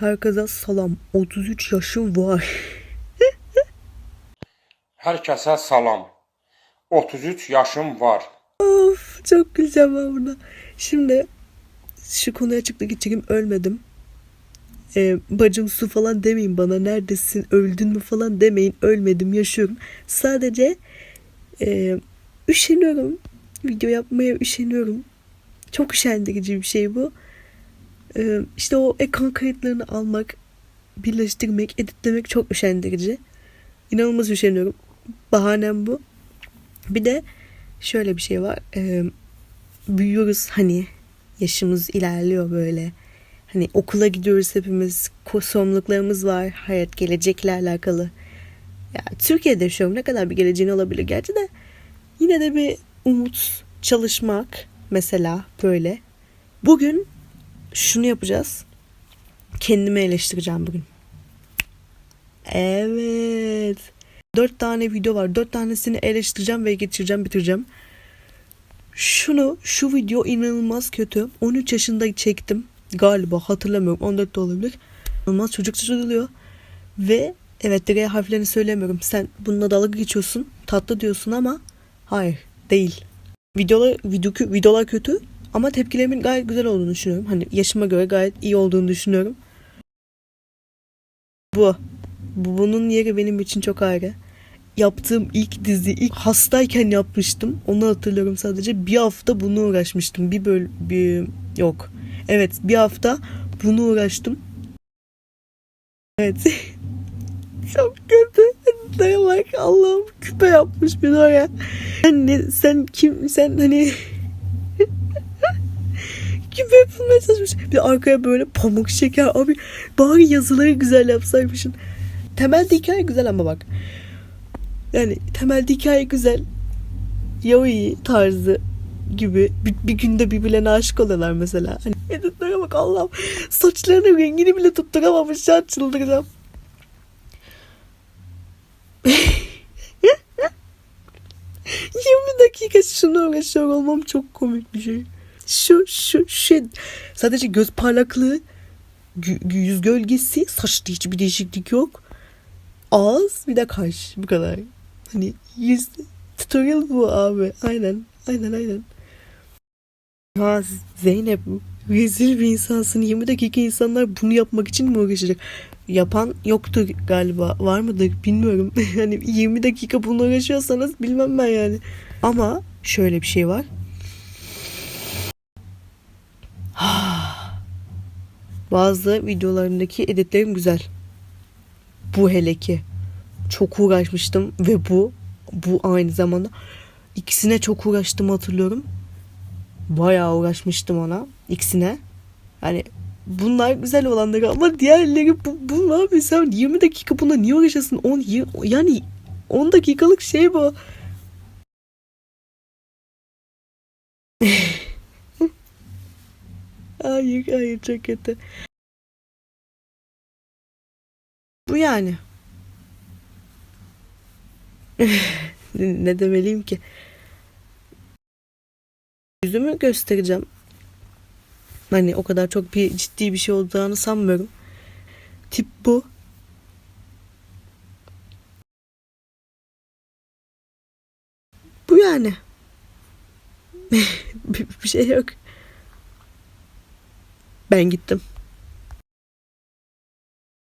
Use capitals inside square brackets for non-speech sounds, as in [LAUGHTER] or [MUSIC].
Herkese salam. 33 yaşım var. Herkese salam. 33 yaşım var. of çok güleceğim ben burada. Şimdi şu konuya çıktı geçeyim ölmedim. Ee, bacım su falan demeyin bana neredesin öldün mü falan demeyin ölmedim yaşıyorum. Sadece e, üşeniyorum. Video yapmaya üşeniyorum. Çok üşendirici bir şey bu. Ee, işte o ekran kayıtlarını almak, birleştirmek, editlemek çok üşendirici. İnanılmaz üşeniyorum. Bahanem bu. Bir de şöyle bir şey var. Ee, büyüyoruz hani yaşımız ilerliyor böyle. Hani okula gidiyoruz hepimiz. Sorumluluklarımız var. Hayat gelecekle alakalı. Ya Türkiye'de yaşıyorum. Ne kadar bir geleceğin olabilir gerçi de. Yine de bir umut, çalışmak mesela böyle. Bugün şunu yapacağız. Kendimi eleştireceğim bugün. Evet. Dört tane video var. Dört tanesini eleştireceğim ve geçireceğim, bitireceğim. Şunu, şu video inanılmaz kötü. 13 yaşında çektim. Galiba hatırlamıyorum. 14 de olabilir. İnanılmaz çocukça çözülüyor. Ve evet D harflerini söylemiyorum. Sen bununla dalga geçiyorsun. Tatlı diyorsun ama hayır değil. Videolar, video, videolar kötü ama tepkilerimin gayet güzel olduğunu düşünüyorum. Hani yaşıma göre gayet iyi olduğunu düşünüyorum. Bu. Bu- Bunun yeri benim için çok ayrı. Yaptığım ilk dizi, ilk hastayken yapmıştım. Onu hatırlıyorum sadece. Bir hafta bunu uğraşmıştım. Bir böl... Bir... Yok. Evet bir hafta bunu uğraştım. Evet. [LAUGHS] çok kötü. Daya bak Allah'ım küpe yapmış bir oraya. Sen, ne, sen kim? Sen hani... küpe yapılmaya çalışmış. Bir arkaya böyle pamuk şeker. Abi bari yazıları güzel yapsaymışsın. Temelde hikaye güzel ama bak. Yani temelde hikaye güzel. Yaoi tarzı gibi bir, bir günde birbirlerine aşık oluyorlar mesela. Hani editlere bak Allah'ım. Saçlarının rengini bile tutturamamış. Ya çıldıracağım. [LAUGHS] Dakika şunu uğraşıyor olmam çok komik bir şey. Şu şu şu sadece göz parlaklığı yüz gölgesi saçta hiçbir değişiklik yok. Ağız bir de kaş bu kadar. Hani yüz tutorial bu abi. Aynen aynen aynen. Ha Zeynep rezil bir insansın. 20 dakika insanlar bunu yapmak için mi uğraşacak? Yapan yoktur galiba. Var mıdır bilmiyorum. [LAUGHS] hani 20 dakika bunu uğraşıyorsanız bilmem ben yani. Ama şöyle bir şey var. Bazı videolarımdaki editlerim güzel. Bu hele ki. Çok uğraşmıştım ve bu bu aynı zamanda ikisine çok uğraştım hatırlıyorum. Bayağı uğraşmıştım ona ikisine. Yani bunlar güzel olanları ama diğerleri bu, bu ne yapıyorsun sen 20 dakika buna niye uğraşasın 10 yirmi- yani 10 dakikalık şey bu. Hayır hayır çok kötü. Bu yani. [LAUGHS] ne demeliyim ki? Yüzümü göstereceğim. Hani o kadar çok bir ciddi bir şey olacağını sanmıyorum. Tip bu. Bu yani. [LAUGHS] bir, bir şey yok. Ben gittim.